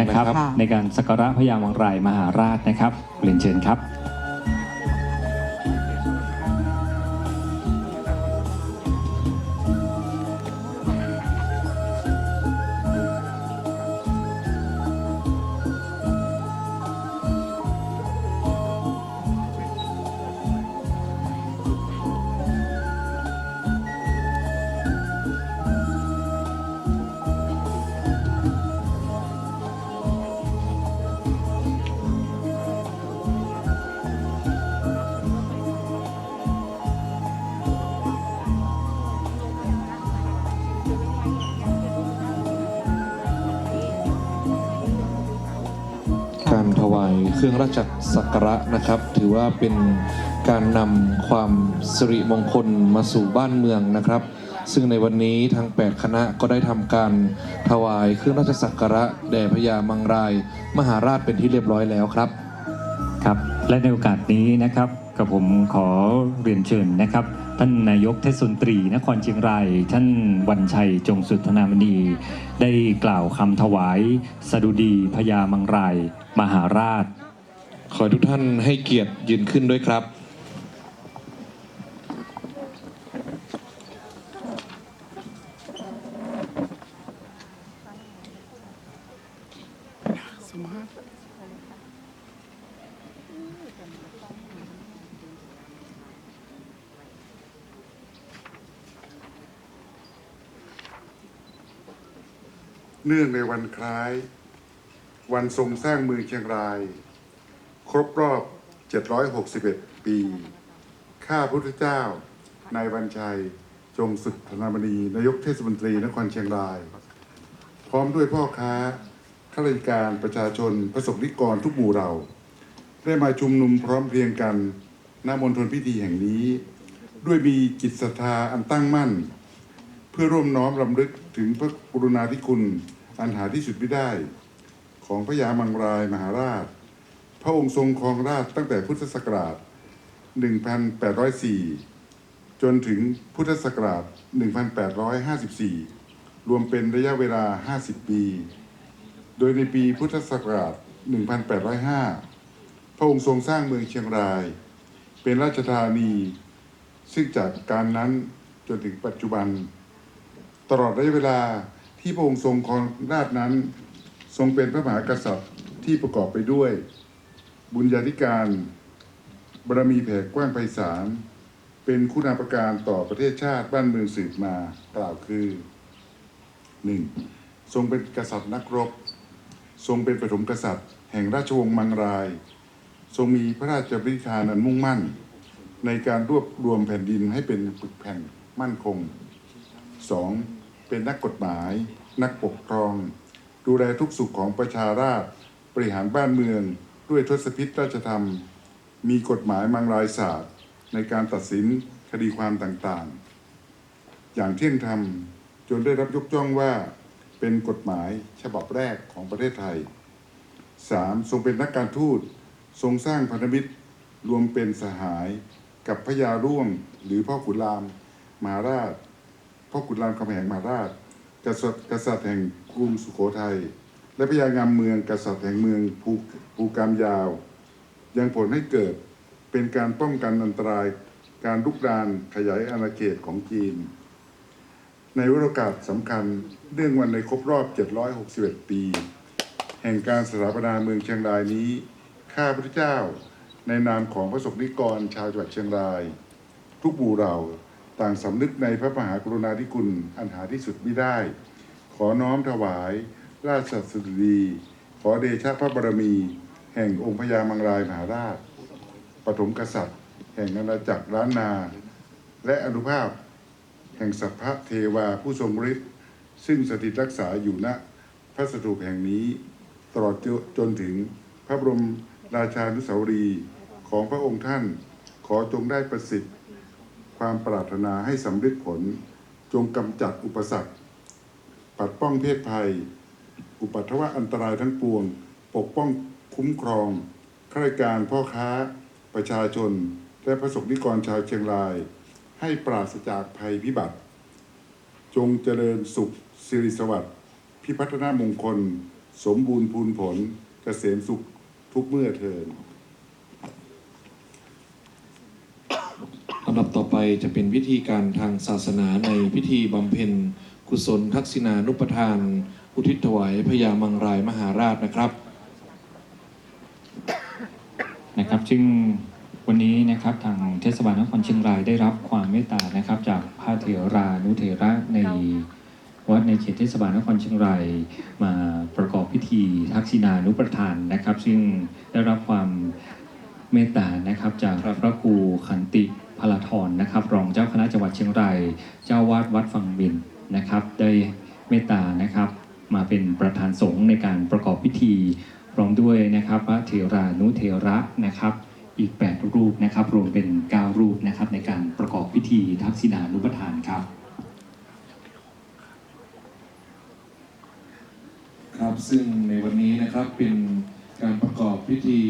นะครับ ค่ะ ในการสักการะพญามังรายมหาราชนะครับเรียนเชิญครับ การถวายเครื่องราชสักการะนะครับ ถือว่าเป็นการนำความสิริมงคลมาสู่บ้านเมืองนะครับ ซึ่งในวันนี้ทาง 8 คณะก็ได้ทำการถวายเครื่องราชสักการะแด่พญามังราย มหาราชเป็นที่เรียบร้อยแล้วครับครับ และในโอกาสนี้นะครับกับผมขอเรียนเชิญนะครับ ท่านนายกเทศมนตรี นครเชียงราย ท่านวันชัยจงสุทนามณี ได้กล่าวคำถวาย สดุดีพญามังราย มหาราช ขอให้ทุกท่านให้เกียรติยืนขึ้นด้วยครับ เนื่องในวันคล้าย วันทรงสร้างเมืองเชียงราย ครบรอบ 761 ปี ข้าพุทธเจ้านายวันชัย จงสุดธนามณีนายกเทศมนตรีนครเชียงราย พร้อมด้วยพ่อค้าข้าราชการประชาชนประสบนิกรทุกหมู่เรา ได้มาชุมนุมพร้อมเพรียงกันณมณฑลพิธีแห่งนี้ ด้วยมีจิตศรัทธาอันตั้งมั่น เพื่อร่วมน้อมรำลึกถึงพระกรุณาธิคุณ อันหาที่สุดไม่ได้ของพระยามังรายมหาราช พระองค์ทรงครองราชตั้งแต่พุทธศักราช 1804 จนถึงพุทธศักราช 1854 รวมเป็นระยะเวลา 50 ปี โดยในปีพุทธศักราช 1805 พระองค์ทรงสร้างเมืองเชียงราย เป็นราชธานี ซึ่งจากการนั้นจนถึงปัจจุบัน ตลอดระยะเวลา ที่พระองค์ทรงครองราชนั้น ทรงเป็นพระมหากษัตริย์ที่ประกอบไปด้วย บุญญาธิการบารมีแผ่กว้างไพศาลเป็นคุณาประการต่อประเทศชาติบ้านเมืองสืบมากล่าวคือหนึ่งทรงเป็นกษัตริย์นักรบ ทรงเป็นปฐมกษัตริย์ แห่งราชวงศ์มังราย ทรงมีพระราชบริธานอันมุ่งมั่น ในการรวบรวมแผ่นดินให้เป็นปึกแผ่นมั่นคง 2. เป็นนักกฎหมาย นักปกครอง ดูแลทุกสุขของประชาราษฎรบริหารบ้านเมือง ด้วยทศพิธราชธรรม มีกฎหมายมังรายศาสตร์ ในการตัดสินคดีความต่างๆ อย่างเที่ยงธรรมจนได้รับยกย่องว่าเป็นกฎหมายฉบับแรกของประเทศไทย 3. ทรงเป็นนักการทูต ทรงสร้างพันธมิตรรวมเป็นสหายกับพญาร่วงหรือพ่อขุนรามมหาราช พ่อขุนรามคำแหงมหาราช กษัตริย์กษัตริย์แห่งกรุงสุโขทัย และพญางามเมืองกษัตริย์แห่งเมืองภูภูกามยาว ยังผลให้เกิดเป็นการป้องกันอันตรายการลุกรานขยายอาณาเขตของจีน ในวโอกาสสำคัญเนื่องวันในครบรอบ 761 ปี แห่งการสถาปนาเมืองเชียงรายนี้ ข้าพระเจ้าในนามของพระสงฆ์นิกรชาวจังหวัดเชียงราย ทุกหมู่เรา ต่างสำนึกในพระมหากรุณาธิคุณอันหาที่สุดไม่ได้ ขอน้อมถวาย ราชสุดี ขอเดชะพระบารมี แห่งองค์พญามังรายมหาราชปฐมกษัตริย์ แห่งอาณาจักรล้านนา และอนุภาพ แห่งสัพพะเทวาผู้ทรงฤทธิ์ซึ่งสถิตรักษาอยู่ณพระสถูปแห่งนี้ ตลอดจนถึงพระบรมราชานุสาวรีย์ของพระองค์ท่านขอจงได้ประสิทธิ์ ความปรารถนาให้สำเร็จผล จงกำจัดอุปสรรค ปัดป้องเพศภัย อุปัตวะอันตรายทั้งปวง ปกป้องคุ้มครองข้าราชการพ่อค้า ประชาชน และพระสงฆ์นิกรชาวเชียงราย ให้ปราศจากภัยพิบัติ จงเจริญสุขสิริสวัสดิ์พิพัฒนามงคล สมบูรณ์พูนผล เกษมสุขทุกเมื่อเทิน ลำดับต่อไปจะเป็นพิธีการทางศาสนาในพิธีบำเพ็ญกุศลทักษิณานุปทาน อุทิศถวายพญามังรายมหาราชนะครับนะครับซึ่งวันนี้นะครับทางเทศบาลนครเชียงรายได้รับความเมตตานะครับ จากพระเถรานุเถระในวัดในเขตเทศบาลนครเชียงรายมาประกอบพิธีทักษิณานุประทานนะครับ ซึ่งได้รับความเมตตานะครับจากพระครูขันติ พลาธรนะครับ รองเจ้าคณะจังหวัดเชียงราย เจ้าวาดวัดฝั่งบินนะครับ ได้เมตตานะครับ มาเป็นประธานสงฆ์ในการประกอบพิธีพร้อมด้วยนะครับพระเถรานุเถระนะครับ อีก 8 รูปนะครับ รวมเป็น 9 รูปนะครับในการประกอบพิธีทักษิณานุปทานครับ ครับซึ่งในวันนี้นะครับเป็นการประกอบพิธี